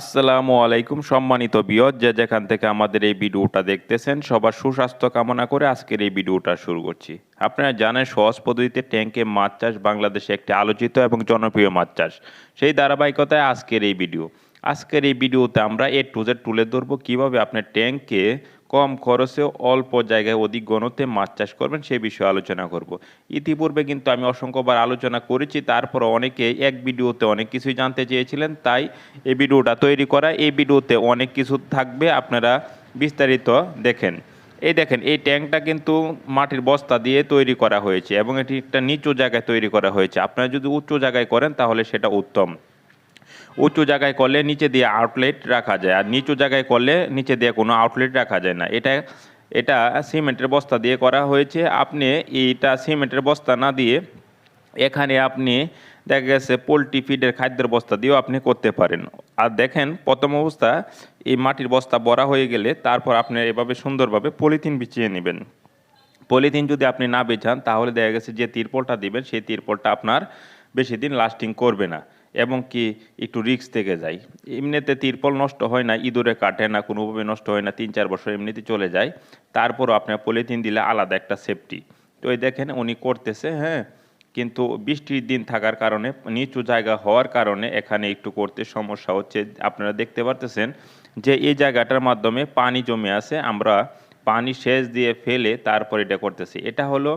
আসসালামু আলাইকুম সম্মানিত বিয়দ যে যেখান থেকে আমাদের এই ভিডিওটা দেখতেছেন, সবার সুস্বাস্থ্য কামনা করে আজকের এই ভিডিওটা শুরু করছি। আপনারা জানেন, সহজ পদ্ধতিতে ট্যাঙ্কে মাছ চাষ বাংলাদেশে একটি আলোচিত এবং জনপ্রিয় মাছ চাষ। সেই ধারাবাহিকতায় আজকের এই ভিডিও। আজকের এই ভিডিওতে আমরা এ টু জেড তুলে ধরবো কীভাবে আপনার ট্যাঙ্কে কম খরচে অল্প জায়গায় অধিক গণতে মাছ চাষ করবেন, সেই বিষয়ে আলোচনা করব। ইতিপূর্বে কিন্তু আমি অসংখ্যবার আলোচনা করেছি তারপর অনেকে এক ভিডিওতে অনেক কিছুই জানতে চেয়েছিলেন, তাই এই ভিডিওটা তৈরি করা, এই ভিডিওতে অনেক কিছু থাকবে, আপনারা বিস্তারিত দেখেন। এই দেখেন, এই ট্যাঙ্কটা কিন্তু মাটির বস্তা দিয়ে তৈরি করা হয়েছে এবং এটি একটা নিচু জায়গায় তৈরি করা হয়েছে। আপনারা যদি উচ্চ জায়গায় করেন, তাহলে সেটা উত্তম। উঁচু জায়গায় করলে নিচে দিয়ে আউটলেট রাখা যায়, আর নিচু জায়গায় করলে নিচে দিয়ে কোনো আউটলেট রাখা যায় না। এটা এটা সিমেন্টের বস্তা দিয়ে করা হয়েছে। আপনি এইটা সিমেন্টের বস্তা না দিয়ে এখানে আপনি দেখা গেছে পোলট্রি ফিডের খাদ্যের বস্তা দিয়েও আপনি করতে পারেন। আর দেখেন, প্রথম অবস্থা, এই মাটির বস্তা বড়া হয়ে গেলে তারপর আপনি এভাবে সুন্দরভাবে পলিথিন বিছিয়ে নেবেন। পলিথিন যদি আপনি না বেচান, তাহলে দেখা গেছে যে তিরপলটা দিবেন, সেই তিরপলটা আপনার বেশি দিন লাস্টিং করবে না। এবং কি একটু রিস্ক থেকে যায়। এমনিতে তিরপল নষ্ট হয় না, ইঁদুরে কাটে না কোনোভাবে নষ্ট হয় না তিন চার বছর এমনিতে চলে যায়। তারপরও আপনার পলিথিন দিলে আলাদা একটা সেফটি তো এই দেখেন উনি করতেছে হ্যাঁ কিন্তু বৃষ্টির দিন থাকার কারণে, নিচু জায়গা হওয়ার কারণে এখানে একটু করতে সমস্যা হচ্ছে। আপনারা দেখতে পারতেছেন যে এই জায়গাটার মাধ্যমে পানি জমে আছে, আমরা পানি সেচ দিয়ে ফেলে তারপর এটা করতেছি। এটা হলো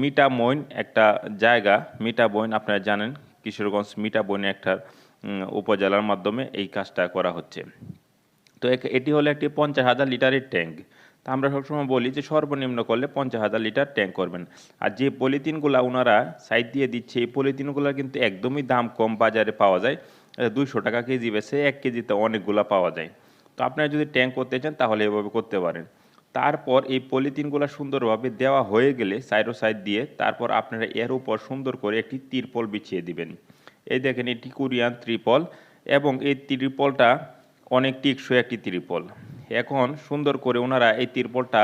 মিটা মইন একটা জায়গা মিটা বইন আপনারা জানেন কিশোরগঞ্জ মিটা বইনে একটা উপজেলার মাধ্যমে এই কাজটা করা হচ্ছে। তো এটি হলো একটি পঞ্চাশ হাজার লিটারের ট্যাঙ্ক। তা আমরা সবসময় বলি যে সর্বনিম্ন করলে পঞ্চাশ হাজার লিটার ট্যাঙ্ক করবেন। আর যে পলিথিনগুলো ওনারা সাইড দিয়ে দিচ্ছে, এই পলিথিনগুলো কিন্তু একদমই দাম কম বাজারে পাওয়া যায়। দুইশো টাকা কেজি বেছে এক কেজিতে অনেকগুলো পাওয়া যায়। তো আপনারা যদি ট্যাঙ্ক করতে চান তাহলে এভাবে করতে পারেন। তারপর এই পলিথিনগুলো সুন্দরভাবে দেওয়া হয়ে গেলে সাইডো দিয়ে তারপর আপনারা এর উপর সুন্দর করে একটি তিরপল বিছিয়ে দিবেন। এই দেখেন, এটি কোরিয়ান ত্রিপল এবং এই ত্রিপলটা অনেক টিকসই একটি ত্রিপল। এখন সুন্দর করে ওনারা এই তিরপলটা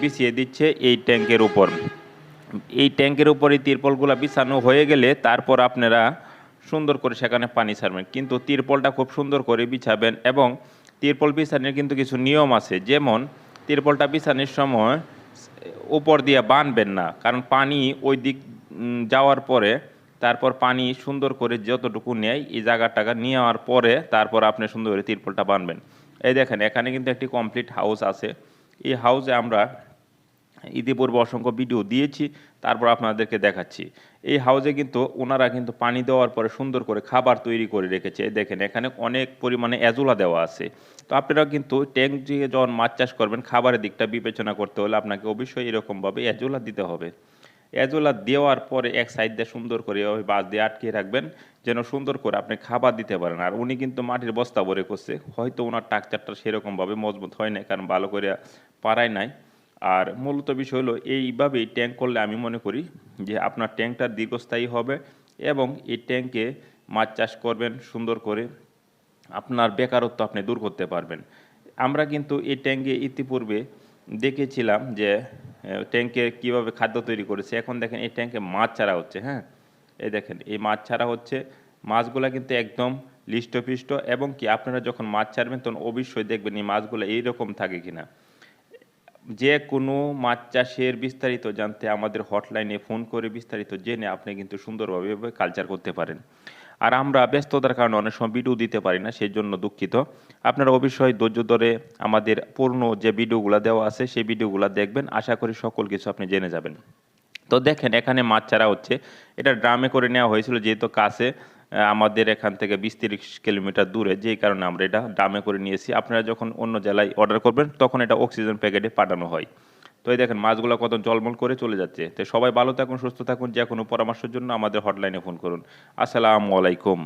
বিছিয়ে দিচ্ছে এই ট্যাঙ্কের উপর। এই ট্যাঙ্কের উপর এই তিরপলগুলো বিছানো হয়ে গেলে তারপর আপনারা সুন্দর করে সেখানে পানি ছাড়বেন। কিন্তু তিরপলটা খুব সুন্দর করে বিছাবেন এবং তিরপল বিছানোর কিন্তু কিছু নিয়ম আছে। যেমন তিরপলটা বিছানোর সময় ওপর দিয়ে বানবেন না, কারণ পানি ওই দিক যাওয়ার পরে তারপর পানি সুন্দর করে যতটুকু নেয় এই জায়গাটাকে নেওয়ার পরে তারপর আপনি সুন্দর করে তিরপলটা বানবেন। এই দেখেন, এখানে কিন্তু একটি কমপ্লিট হাউস আছে। এই হাউসে আমরা ইতিপূর্বে অসংখ্য ভিডিও দিয়েছি, তারপর আপনাদেরকে দেখাচ্ছি। এই হাউসে কিন্তু ওনারা কিন্তু পানি দেওয়ার পরে সুন্দর করে খাবার তৈরি করে রেখেছে। দেখেন, এখানে অনেক পরিমাণে এজোলা দেওয়া আছে। তো আপনারা কিন্তু ট্যাঙ্ক দিয়ে যখন মাছ চাষ করবেন, খাবারের দিকটা বিবেচনা করতে হলে আপনাকে অবশ্যই এরকমভাবে এজোলা দিতে হবে। এজোলা দেওয়ার পরে এক সাইড দিয়ে সুন্দর করে এভাবে বাঁশ দিয়ে আটকে রাখবেন, যেন সুন্দর করে আপনি খাবার দিতে পারেন। আর উনি কিন্তু মাটির বস্তা ভরে করছে। হয়তো ওনার টাকচারটা সেরকমভাবে মজবুত হয় না কারণ ভালো করে পারায় নাই। আর মূলত বিষয় হলো, এইভাবেই ট্যাঙ্ক করলে আমি মনে করি যে আপনার ট্যাঙ্কটা দীর্ঘস্থায়ী হবে এবং এই ট্যাঙ্কে মাছ চাষ করবেন সুন্দর করে। আপনার বেকারত্ব আপনি দূর করতে পারবেন। আমরা কিন্তু এই ট্যাঙ্কে ইতিপূর্বে দেখেছিলাম যে ট্যাঙ্কে কীভাবে খাদ্য তৈরি করেছে। এখন দেখেন এই ট্যাঙ্কে মাছ ছাড়া হচ্ছে হ্যাঁ? এই দেখেন, এই মাছ ছাড়া হচ্ছে। মাছগুলা কিন্তু একদম লিষ্টপিষ্ট এবং কি আপনারা যখন মাছ ছাড়বেন তখন অবশ্যই দেখবেন এই মাছগুলো এইরকম থাকে কিনা। যে কোনো মাছ চাষের বিস্তারিত জানতে আমাদের হটলাইনে ফোন করে বিস্তারিত জেনে আপনি কিন্তু সুন্দরভাবে কালচার করতে পারেন। আর আমরা ব্যস্ততার কারণে অনেক সময় ভিডিও দিতে পারি না সেই জন্য দুঃখিত। আপনারা অবশ্যই ধৈর্য ধরে আমাদের পূর্ণ যে ভিডিওগুলো দেওয়া আছে, সেই ভিডিওগুলো দেখবেন। আশা করি সকল কিছু আপনি জেনে যাবেন। তো দেখেন, এখানে মাছ ছাড়া হচ্ছে। এটা ড্রামে করে নেওয়া হয়েছিল, যেহেতু কাছে। আমাদের এখান থেকে বিশ তিরিশ কিলোমিটার দূরে, যেই কারণে আমরা এটা ডামে করে নিয়েছি। আপনারা যখন অন্য জেলায় অর্ডার করবেন, তখন এটা অক্সিজেন প্যাকেটে পাঠানো হয়। তো এই দেখেন, মাছগুলো কত জলমল করে চলে যাচ্ছে। তো সবাই ভালো থাকুন, সুস্থ থাকুন, যে কোনো পরামর্শের জন্য আমাদের হটলাইনে ফোন করুন। আসসালামু আলাইকুম।